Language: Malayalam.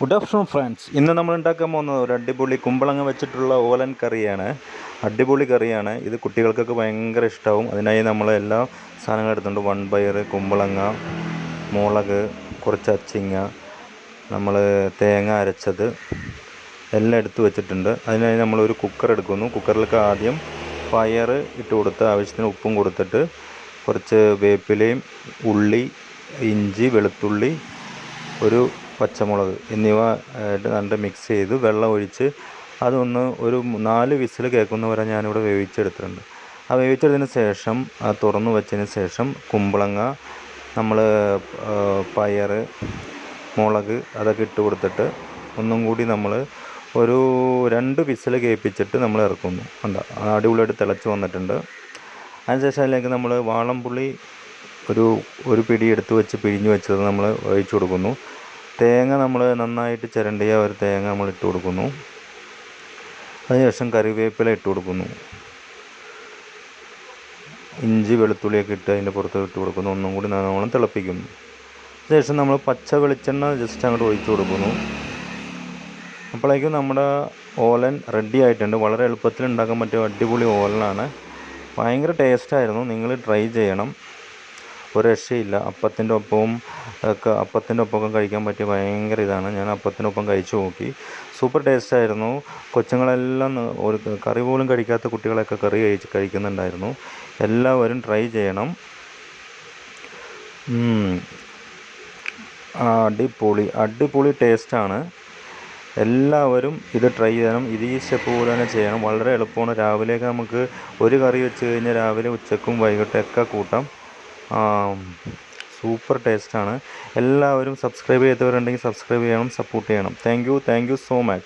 ഗുഡ് ആഫ്റ്റർനൂൺ ഫ്രണ്ട്സ് ഇന്ന് നമ്മൾ ഉണ്ടാക്കാൻ പോകുന്നത് ഒരു അടിപൊളി കുമ്പളങ്ങ വെച്ചിട്ടുള്ള ഓലൻ കറിയാണ്. അടിപൊളി കറിയാണ്. ഇത് കുട്ടികൾക്കൊക്കെ ഭയങ്കര ഇഷ്ടമാവും അതിനായി നമ്മൾ എല്ലാ സാധനങ്ങളും എടുത്തിട്ടുണ്ട്. വൺ പയർ കുമ്പളങ്ങ മുളക് കുറച്ച് അച്ചിങ്ങ നമ്മൾ തേങ്ങ അരച്ചത് എല്ലാം എടുത്തു വെച്ചിട്ടുണ്ട്. അതിനായി നമ്മൾ ഒരു കുക്കർ എടുക്കുന്നു. കുക്കറിലേക്ക് ആദ്യം പയർ ഇട്ട് കൊടുത്ത് ആവശ്യത്തിന് ഉപ്പും കൊടുത്തിട്ട് കുറച്ച് വേപ്പിലയും ഉള്ളി ഇഞ്ചി വെളുത്തുള്ളി ഒരു പച്ചമുളക് എന്നിവ നല്ല മിക്സ് ചെയ്ത് വെള്ളം ഒഴിച്ച് അതൊന്ന് ഒരു നാല് വിസിൽ കേൾക്കുന്ന വരെ ഞാനിവിടെ വേവിച്ചെടുത്തിട്ടുണ്ട്. ആ വേവിച്ചെടുത്തതിന് ശേഷം തുറന്ന് വെച്ചതിന് ശേഷം കുമ്പളങ്ങ നമ്മൾ പയർ മുളക് അതൊക്കെ ഇട്ട് കൊടുത്തിട്ട് ഒന്നും കൂടി നമ്മൾ ഒരു രണ്ട് വിസിൽ കേൾപ്പിച്ചിട്ട് നമ്മൾ ഇറക്കുന്നു. കണ്ടോ? അടിപൊളിയായിട്ട് തിളച്ച് വന്നിട്ടുണ്ട്. അതിനുശേഷം അതിലേക്ക് നമ്മൾ വാളംപുള്ളി ഒരു ഒരു പിടി എടുത്ത് വെച്ച് പിഴിഞ്ഞ് വെച്ചത് നമ്മൾ ഒഴിച്ചു കൊടുക്കുന്നു. തേങ്ങ നമ്മൾ നന്നായിട്ട് ചിരണ്ടിയ ഒരു തേങ്ങ നമ്മൾ ഇട്ട് കൊടുക്കുന്നു. അതിനുശേഷം കറിവേപ്പില ഇട്ട് കൊടുക്കുന്നു. ഇഞ്ചി വെളുത്തുള്ളിയൊക്കെ ഇട്ട് അതിന്റെ പുറത്ത് ഇട്ട് കൊടുക്കുന്നു. ഒന്നും കൂടി നല്ലോണം തിളപ്പിക്കുന്നു അതിനുശേഷം നമ്മൾ പച്ച വെളിച്ചെണ്ണ ജസ്റ്റ് അങ്ങോട്ട് ഒഴിച്ചു കൊടുക്കുന്നു. അപ്പോഴേക്കും നമ്മുടെ ഓലൻ റെഡി ആയിട്ടുണ്ട്. വളരെ എളുപ്പത്തിൽ ഉണ്ടാക്കാൻ പറ്റിയ അടിപൊളി ഓലനാണ്. ഭയങ്കര ടേസ്റ്റായിരുന്നു നിങ്ങൾ ട്രൈ ചെയ്യണം. ഒരു രക്ഷയില്ല അപ്പത്തിന്റെ ഒപ്പവും ഒക്കെ അപ്പത്തിന്റെ ഒപ്പമൊക്കെ കഴിക്കാൻ പറ്റിയ ഭയങ്കര ഇതാണ്. ഞാൻ അപ്പത്തിനൊപ്പം കഴിച്ചു നോക്കി. സൂപ്പർ ടേസ്റ്റ് ആയിരുന്നു. കൊച്ചുങ്ങളെല്ലാം ഒരു കറി പോലും കഴിക്കാത്ത കുട്ടികളൊക്കെ കറി കഴിച്ച് കഴിക്കുന്നുണ്ടായിരുന്നു. എല്ലാവരും ട്രൈ ചെയ്യണം. അടിപൊളി അടിപൊളി ടേസ്റ്റാണ് എല്ലാവരും ഇത് ട്രൈ ചെയ്യണം. ഇത് ഈ സ്റ്റെപ്പ് പോലെ തന്നെ ചെയ്യണം. വളരെ എളുപ്പമാണ്. രാവിലെയൊക്കെ നമുക്ക് ഒരു കറി വെച്ച് കഴിഞ്ഞാൽ രാവിലെ ഉച്ചക്കും വൈകിട്ടൊക്കെ കൂട്ടാം. സൂപ്പർ ടേസ്റ്റാണ് എല്ലാവരും സബ്സ്ക്രൈബ് ചെയ്തവരുണ്ടെങ്കിൽ സബ്സ്ക്രൈബ് ചെയ്യണം സപ്പോർട്ട് ചെയ്യണം. Thank you thank you so much